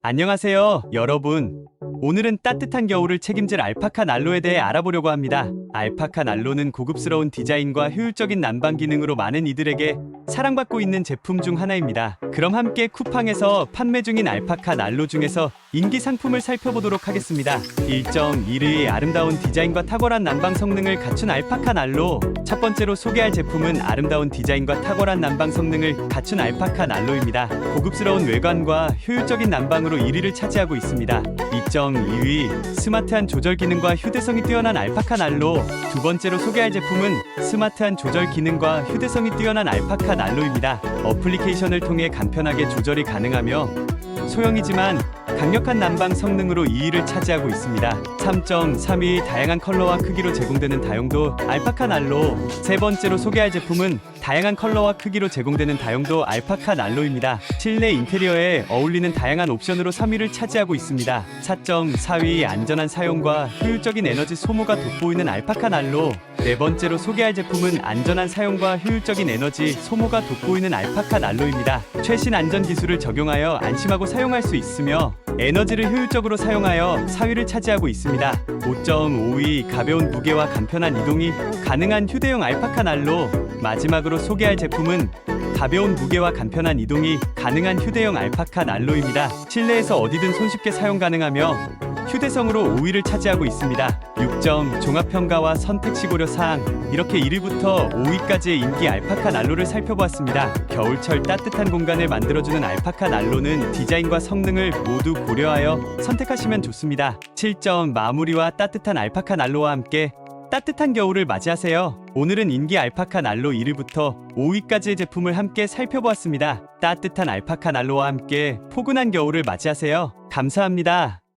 안녕하세요, 여러분. 오늘은 따뜻한 겨울을 책임질 알파카 난로에 대해 알아보려고 합니다. 알파카 난로는 고급스러운 디자인과 효율적인 난방 기능으로 많은 이들에게 사랑받고 있는 제품 중 하나입니다. 그럼 함께 쿠팡에서 판매 중인 알파카 난로 중에서 인기 상품을 살펴보도록 하겠습니다. 1.1의 아름다운 디자인과 탁월한 난방 성능을 갖춘 알파카 난로. 첫 번째로 소개할 제품은 아름다운 디자인과 탁월한 난방 성능을 갖춘 알파카 난로입니다. 고급스러운 외관과 효율적인 난방으로 1위를 차지하고 있습니다. 2.2위 스마트한 조절 기능과 휴대성이 뛰어난 알파카 난로. 두 번째로 소개할 제품은 스마트한 조절 기능과 휴대성이 뛰어난 알파카 난로입니다. 어플리케이션을 통해 간편하게 조절이 가능하며 소형이지만 강력한 난방 성능으로 2위를 차지하고 있습니다. 3.3위 다양한 컬러와 크기로 제공되는 다용도 알파카 난로. 세 번째로 소개할 제품은 다양한 컬러와 크기로 제공되는 다용도 알파카 난로입니다. 실내 인테리어에 어울리는 다양한 옵션으로 3위를 차지하고 있습니다. 4.4위 안전한 사용과 효율적인 에너지 소모가 돋보이는 알파카 난로. 네 번째로 소개할 제품은 안전한 사용과 효율적인 에너지 소모가 돋보이는 알파카 난로입니다. 최신 안전 기술을 적용하여 안심하고 사용할 수 있으며 에너지를 효율적으로 사용하여 4위를 차지하고 있습니다. 5.5위 가벼운 무게와 간편한 이동이 가능한 휴대용 알파카 난로. 마지막으로 소개할 제품은 가벼운 무게와 간편한 이동이 가능한 휴대용 알파카 난로입니다. 실내에서 어디든 손쉽게 사용 가능하며 휴대성으로 5위를 차지하고 있습니다. 6점 종합평가와 선택시 고려 사항 이렇게 1위부터 5위까지의 인기 알파카 난로를 살펴보았습니다. 겨울철 따뜻한 공간을 만들어주는 알파카 난로는 디자인과 성능을 모두 고려하여 선택하시면 좋습니다. 7점 마무리와 따뜻한 알파카 난로와 함께 따뜻한 겨울을 맞이하세요. 오늘은 인기 알파카 난로 1위부터 5위까지의 제품을 함께 살펴보았습니다. 따뜻한 알파카 난로와 함께 포근한 겨울을 맞이하세요. 감사합니다.